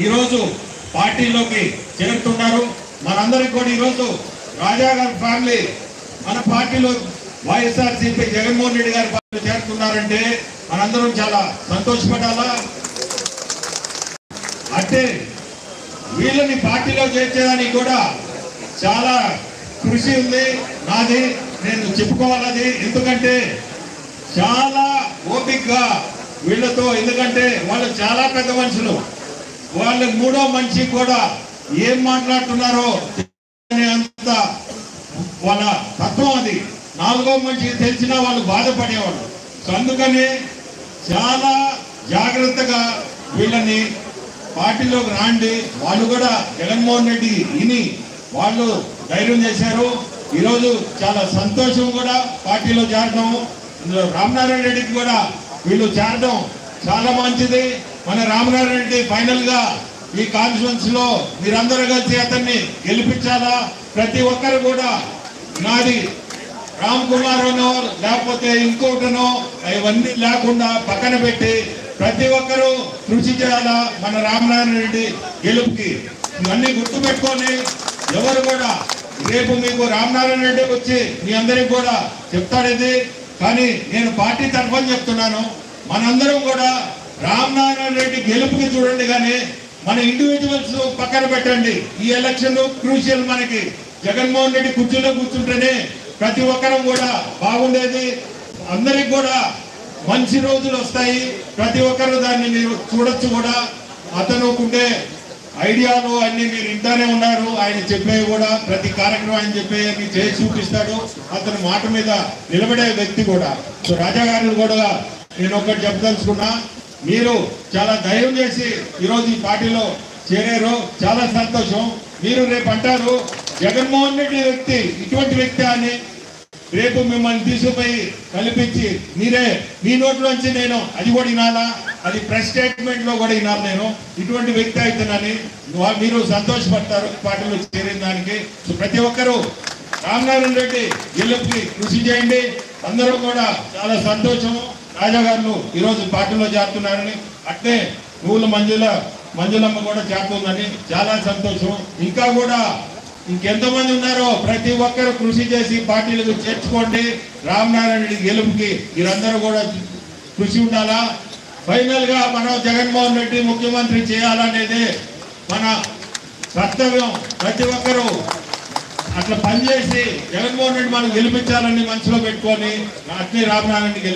ఈరోజు పార్టీలోకి చేరుతున్నారు. మనందరికి కూడా ఈరోజు రాజా గారి ఫ్యామిలీ మన పార్టీలో వైఎస్ఆర్సీపీ జగన్మోహన్ రెడ్డి గారి పార్టీలో చేరుతున్నారంటే మనందరం చాలా సంతోషపడాలా? అంటే వీళ్ళని పార్టీలో చేర్చేదానికి కూడా చాలా కృషి ఉంది. నాది నేను చెప్పుకోవాలది ఎందుకంటే చాలా ఓపిక్గా వీళ్ళతో ఎందుకంటే వాళ్ళు చాలా పెద్ద మనుషులు. వాళ్ళ మూడో మనిషి కూడా ఏం మాట్లాడుతున్నారో అనే అంత వాళ్ళ తత్వం అది. నాలుగో మనిషికి తెలిసినా వాళ్ళు బాధపడేవాళ్ళు. సో అందుకని చాలా జాగ్రత్తగా వీళ్ళని పార్టీలోకి రాండి. వాళ్ళు కూడా జగన్మోహన్ రెడ్డి విని వాళ్ళు ధైర్యం చేశారు. ఈరోజు చాలా సంతోషం కూడా పార్టీలో చేరడం. ఇందులో రామనారాయణ రెడ్డికి కూడా వీళ్ళు చేరడం చాలా మంచిది. మన రామనారాయణ రెడ్డి ఫైనల్గా ఈ కాన్ఫరెన్స్లో మీరందరూ కలిసి అతన్ని గెలిపించాలా? ప్రతి ఒక్కరు కూడా నాది రామ్ కుమార్ అనో లేకపోతే ఇంకోటనో అవన్నీ లేకుండా పక్కన పెట్టి ప్రతి ఒక్కరూ కృషి చేయాలా మన రామనారాయణ రెడ్డి గెలుపుకి? ఇవన్నీ గుర్తుపెట్టుకొని ఎవరు కూడా రేపు మీకు రామనారాయణ రెడ్డి వచ్చి మీ అందరికి కూడా చెప్తాడేది కానీ నేను పార్టీ తరఫున చెప్తున్నాను. మనందరం కూడా రామనారాయణ రెడ్డి గెలుపుకి చూడండి కానీ మన ఇండివిజువల్స్ పక్కన పెట్టండి. ఈ ఎలక్షన్ క్రూషియల్ మనకి. జగన్మోహన్ రెడ్డి కుర్చీలో కూర్చుంటేనే ప్రతి ఒక్కరం కూడా బాగుండేది. అందరికి కూడా మంచి రోజులు వస్తాయి. ప్రతి ఒక్కరు దాన్ని మీరు చూడొచ్చు కూడా. అతను ఉండే ఐడియాలు అన్ని మీరు ఇంటానే ఉన్నారు. ఆయన చెప్పేవి కూడా ప్రతి కార్యక్రమం ఆయన చెప్పేవి చేసి చూపిస్తాడు. అతని మాట మీద నిలబడే వ్యక్తి కూడా. సో రాజా గారిని కూడా నేను ఒకటి చెప్పదలుచుకున్నా. మీరు చాలా దయం చేసి ఈరోజు ఈ పార్టీలో చేరారు. చాలా సంతోషం. మీరు రేపు అంటారు జగన్మోహన్ రెడ్డి వ్యక్తి ఇటువంటి వ్యక్తి అని రేపు మిమ్మల్ని తీసుకుపోయి కల్పించి మీరే మీ నోట్లోంచి నేను అది కూడా వినాలా? అది ప్రెస్ స్టేట్మెంట్లో కూడా వినాలి నేను. ఇటువంటి వ్యక్తి అవుతున్నానని మీరు సంతోషపడతారు పార్టీలో చేరిన దానికి. ప్రతి ఒక్కరూ రామనారాయణ రెడ్డి గెలుపుకి కృషి చేయండి. అందరూ కూడా చాలా సంతోషము. రాజా గారు ఈరోజు పార్టీలో చేరుతున్నారని అట్లే నువ్వుల మంజుల మంజులమ్మ కూడా చేరుతుందని చాలా సంతోషం. ఇంకా కూడా ఇంకెంతమంది ఉన్నారో ప్రతి ఒక్కరు కృషి చేసి పార్టీలకు చేర్చుకోండి. రామనారాయణ రెడ్డి గెలుపుకి మీరందరూ కూడా కృషి ఉండాలా? ఫైనల్గా మనం జగన్మోహన్ రెడ్డి ముఖ్యమంత్రి చేయాలనేది మన కర్తవ్యం. ప్రతి ఒక్కరూ అట్లా పనిచేసి జగన్మోహన్ రెడ్డి మనం గెలిపించాలని మనసులో పెట్టుకొని అట్లే రామనారాయణ రెడ్డి